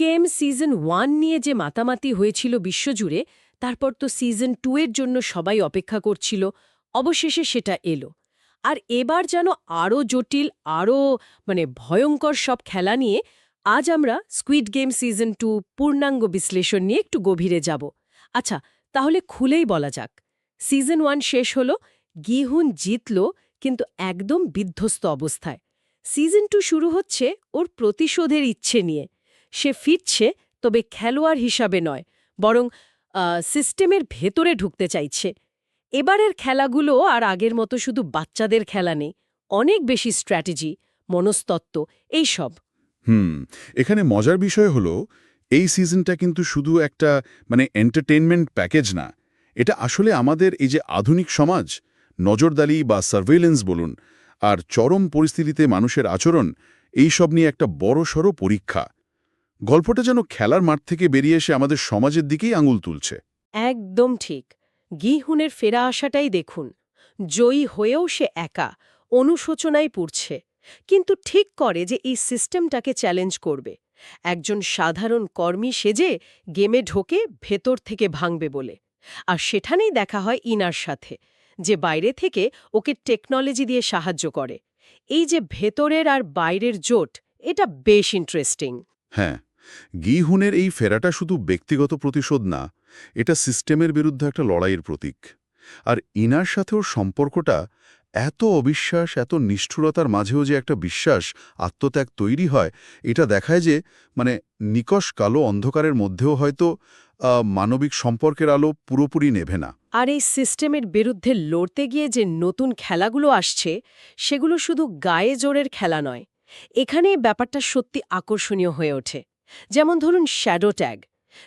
Game season one নিয়ে যে মাতামাতি হয়েছিল বিশ্বজুড়ে, তারপর তো সিজন টু এর জন্য সবাই অপেক্ষা করছিল, অবশেষে সেটা এলো। আর এবার যেন আরও জটিল আরও মানে ভয়ঙ্কর সব খেলা নিয়ে আজ আমরা স্কুইড গেম সিজন টু পূর্ণাঙ্গ বিশ্লেষণ নিয়ে একটু গভীরে যাব। আচ্ছা তাহলে খুলেই বলা যাক। সিজন ওয়ান শেষ হল, গিহুন জিতল, কিন্তু একদম বিধ্বস্ত অবস্থায়। সিজন টু শুরু হচ্ছে ওর প্রতিশোধের ইচ্ছে নিয়ে। সে ফিরছে তবে খেলোয়াড় হিসাবে নয়, বরং সিস্টেমের ভেতরে ঢুকতে চাইছে। এবারের খেলাগুলো আর আগের মতো শুধু বাচ্চাদের খেলা নেই, অনেক বেশি স্ট্র্যাটেজি, মনস্তত্ত্ব এইসব হুম, এখানে মজার বিষয় হলো, এই সিজনটা কিন্তু শুধু একটা মানে এন্টারটেনমেন্ট প্যাকেজ না, এটা আসলে আমাদের এই যে আধুনিক সমাজ, নজরদারি বা সার্ভেলেন্স বলুন, আর চরম পরিস্থিতিতে মানুষের আচরণ, এই সব নিয়ে একটা বড়সড় পরীক্ষা। গল্পটা যেন খেলার মাঠ থেকে বেরিয়ে এসে আমাদের সমাজের দিকেই আঙুল তুলছে। একদম ঠিক। গিহুনের ফেরা আসাটাই দেখুন। জয়ী হয়েও সে একা অনুশোচনায় পড়ছে। কিন্তু ঠিক করে যে এই সিস্টেমটাকে চ্যালেঞ্জ করবে। একজন সাধারণ কর্মী সেজে গেমে ঢোকে ভেতর থেকে ভাঙবে বলে। আর সেখানেই দেখা হয় ইনার সাথে যে বাইরে থেকে ওকে টেকনোলজি দিয়ে সাহায্য করে। এই যে ভেতরের আর বাইরের জোট এটা বেশ ইন্টারেস্টিং। হ্যাঁ। গিহুনের এই ফেরাটা শুধু ব্যক্তিগত প্রতিশোধ না, এটা সিস্টেমের বিরুদ্ধে একটা লড়াইয়ের প্রতীক। আর ইনার সাথেও সম্পর্কটা এত অবিশ্বাস, এত নিষ্ঠুরতার মাঝেও যে একটা বিশ্বাস, আত্মত্যাগ তৈরি হয়, এটা দেখায় যে মানে নিকষ কালো অন্ধকারের মধ্যেও হয়তো মানবিক সম্পর্কের আলো পুরোপুরি নেভে না। আর এই সিস্টেমের বিরুদ্ধে লড়তে গিয়ে যে নতুন খেলাগুলো আসছে, সেগুলো শুধু গায়ে জোরের খেলা নয়। এখানে ব্যাপারটা সত্যি আকর্ষণীয় হয়ে ওঠে। যেমন ধরুন শ্যাডো ট্যাগ,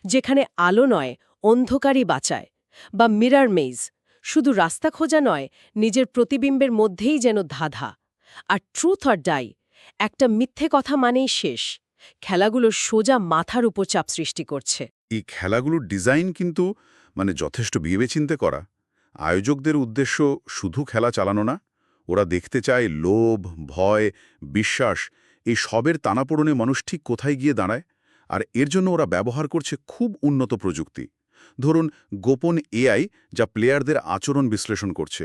যেখানে আলো নয়, অন্ধকারই বাঁচায়, বা মিরার মেইজ, শুধু রাস্তা খোঁজা নয়, নিজের প্রতিবিম্বের মধ্যেই যেন ধাধা, আর ট্রুথ অর ডাই, একটা মিথ্যে কথা মানেই শেষ খেলাগুলো সোজা মাথার উপর চাপ সৃষ্টি করছে। এই খেলাগুলোর ডিজাইন কিন্তু মানে যথেষ্ট ভেবেচিন্তে করা। আয়োজকদের উদ্দেশ্য শুধু খেলা চালানো না, ওরা দেখতে চায় লোভ, ভয়, বিশ্বাস, এই সবের টানাপোড়নে মানুষ ঠিক কোথায় গিয়ে দাঁড়ায়? আর এর জন্য ওরা ব্যবহার করছে খুব উন্নত প্রযুক্তি। ধরুন, গোপন এআই যা প্লেয়ারদের আচরণ বিশ্লেষণ করছে।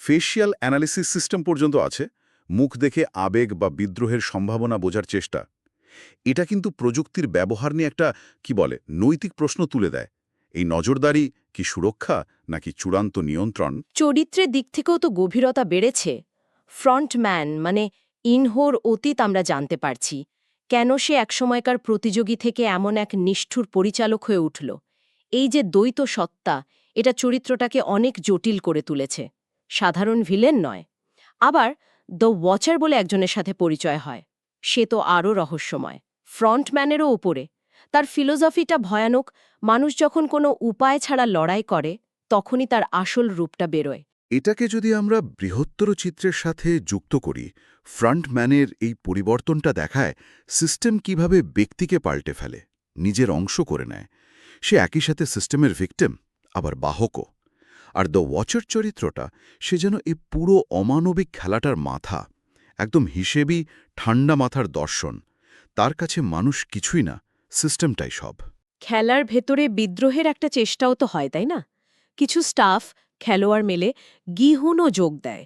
ফেশিয়াল অ্যানালিসিস সিস্টেম পর্যন্ত আছে, মুখ দেখে আবেগ বা বিদ্রোহের সম্ভাবনা বোঝার চেষ্টা। এটা কিন্তু প্রযুক্তির ব্যবহার নিয়ে একটা, কি বলে, নৈতিক প্রশ্ন তুলে দেয়। এই নজরদারি কি সুরক্ষা নাকি চূড়ান্ত নিয়ন্ত্রণ? চরিত্রের দিক থেকেও তো গভীরতা বেড়েছে। ফ্রন্টম্যান মানে ইনহোর অতীত আমরা জানতে পারছি। কেন সে একসময়কার প্রতিযোগী থেকে এমন এক নিষ্ঠুর পরিচালক হয়ে উঠল? এই যে দ্বৈত সত্তা, এটা চরিত্রটাকে অনেক জটিল করে তুলেছে। সাধারণ ভিলেন নয়। আবার দ্য ওয়াচার বলে একজনের সাথে পরিচয় হয়। সে তো আরও রহস্যময়। ফ্রন্টম্যানেরও ওপরে। তার ফিলোসফিটা ভয়ানক। মানুষ যখন কোনো উপায় ছাড়া লড়াই করে, তখনই তার আসল রূপটা বেরোয়। এটাকে যদি আমরা বৃহত্তর চিত্রের সাথে যুক্ত করি, ফ্রন্টম্যানের এই পরিবর্তনটা দেখায়, সিস্টেম কীভাবে ব্যক্তিকে পাল্টে ফেলে, নিজের অংশ করে নেয়, সে একই সাথে সিস্টেমের ভিকটিম, আবার বাহকও। আর দ্য ওয়াচার চরিত্রটা, সে যেন এই পুরো অমানবিক খেলাটার মাথা, একদম হিসেবই ঠান্ডা মাথার দর্শন, তার কাছে মানুষ কিছুই না, সিস্টেমটাই সব। খেলার ভেতরে বিদ্রোহের একটা চেষ্টাও তো হয়, তাই না? কিছু স্টাফ খেলোয়াড় মেলে গিহুনও যোগ দেয়।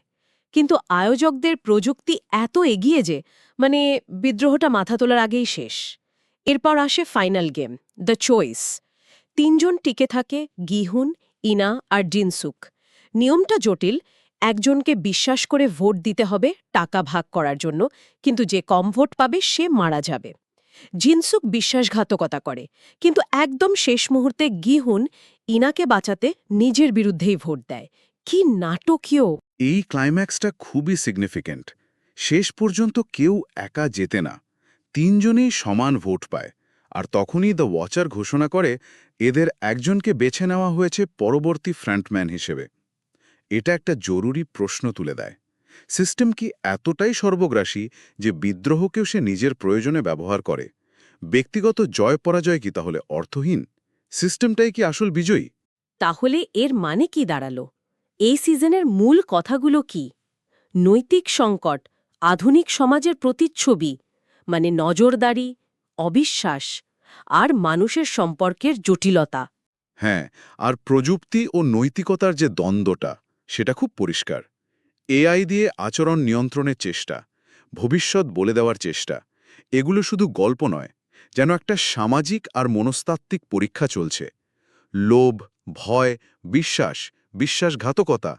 কিন্তু আয়োজকদের প্রযুক্তি এত এগিয়ে যে মানে বিদ্রোহটা মাথা তোলার আগেই শেষ। এরপর আসে ফাইনাল গেম, দ্য চয়েস। তিনজন টিকে থাকে গিহুন ইনা আর জিনসুক। নিয়মটা জটিল, একজনকে বিশ্বাস করে ভোট দিতে হবে, টাকা ভাগ করার জন্য, কিন্তু যে কম ভোট পাবে, সে মারা যাবে। জিনসুক বিশ্বাসঘাতকতা করে, কিন্তু একদম শেষ মুহূর্তে গিহুন ইনাকে বাঁচাতে নিজের বিরুদ্ধেই ভোট দেয়। কি নাটকীয়! এই ক্লাইম্যাক্সটা খুবই সিগনিফিক্যান্ট শেষ পর্যন্ত কেউ একা যেতে না। তিনজনেই সমান ভোট পায়। আর তখনই দ্য ওয়াচার ঘোষণা করে, এদের একজনকে বেছে নেওয়া হয়েছে পরবর্তী ফ্রন্টম্যান হিসেবে। এটা একটা জরুরি প্রশ্ন তুলে দেয়। সিস্টেম কি এতটাই সর্বগ্রাসী যে বিদ্রোহকেও সে নিজের প্রয়োজনে ব্যবহার করে? ব্যক্তিগত জয় পরাজয় কি তাহলে অর্থহীন? সিস্টেমটাই কি আসল বিজয়ী? তাহলে এর মানে কি দাঁড়াল? এই সিজনের মূল কথাগুলো কি? নৈতিক সংকট আধুনিক সমাজের প্রতিচ্ছবি মানে নজরদারি অবিশ্বাস আর মানুষের সম্পর্কের জটিলতা। হ্যাঁ আর প্রযুক্তি ও নৈতিকতার যে দ্বন্দ্বটা সেটা খুব পরিষ্কার। এআই দিয়ে আচরণ নিয়ন্ত্রণের চেষ্টা ভবিষ্যৎ বলে দেওয়ার চেষ্টা এগুলো শুধু গল্প নয় যেন একটা সামাজিক আর মনস্তাত্ত্বিক পরীক্ষা চলছে। লোভ, ভয়, বিশ্বাস, বিশ্বাসঘাতকতা,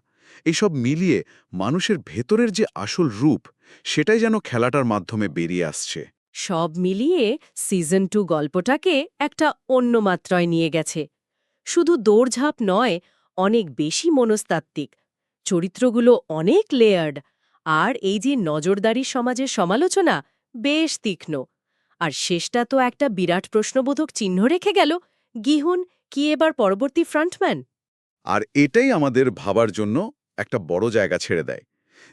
এসব মিলিয়ে মানুষের ভেতরের যে আসল রূপ, সেটাই যেন খেলাটার মাধ্যমে বেরিয়ে আসছে। সব মিলিয়ে সিজন টু গল্পটাকে একটা অন্য মাত্রায় নিয়ে গেছে। শুধু দৌড়ঝাঁপ নয়, অনেক বেশি মনস্তাত্ত্বিক। চরিত্রগুলো অনেক লেয়ার্ড আর এই যে নজরদারি সমাজের সমালোচনা, বেশ তীক্ষ্ণ। আর শেষটা তো একটা বিরাট প্রশ্নবোধক চিহ্ন রেখে গেল। গিহুন, কি এবার পরবর্তী ফ্রন্টম্যান? আর এটাই আমাদের ভাবার জন্য একটা বড় জায়গা ছেড়ে দেয়।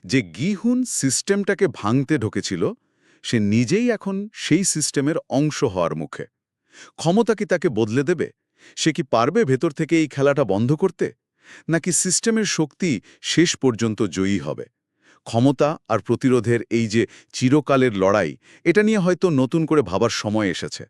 যে গিহুন সিস্টেমটাকে ভাঙতে ঢোকেছিল, সে নিজেই এখন সেই সিস্টেমের অংশ হওয়ার মুখে। ক্ষমতা কি তাকে বদলে দেবে? সে কি পারবে ভেতর থেকে এই খেলাটা বন্ধ করতে? নাকি সিস্টেমের শক্তি শেষ পর্যন্ত জয়ী হবে? ক্ষমতা আর প্রতিরোধের এই যে চিরকালের লড়াই, এটা নিয়ে হয়তো নতুন করে ভাবার সময় এসেছে।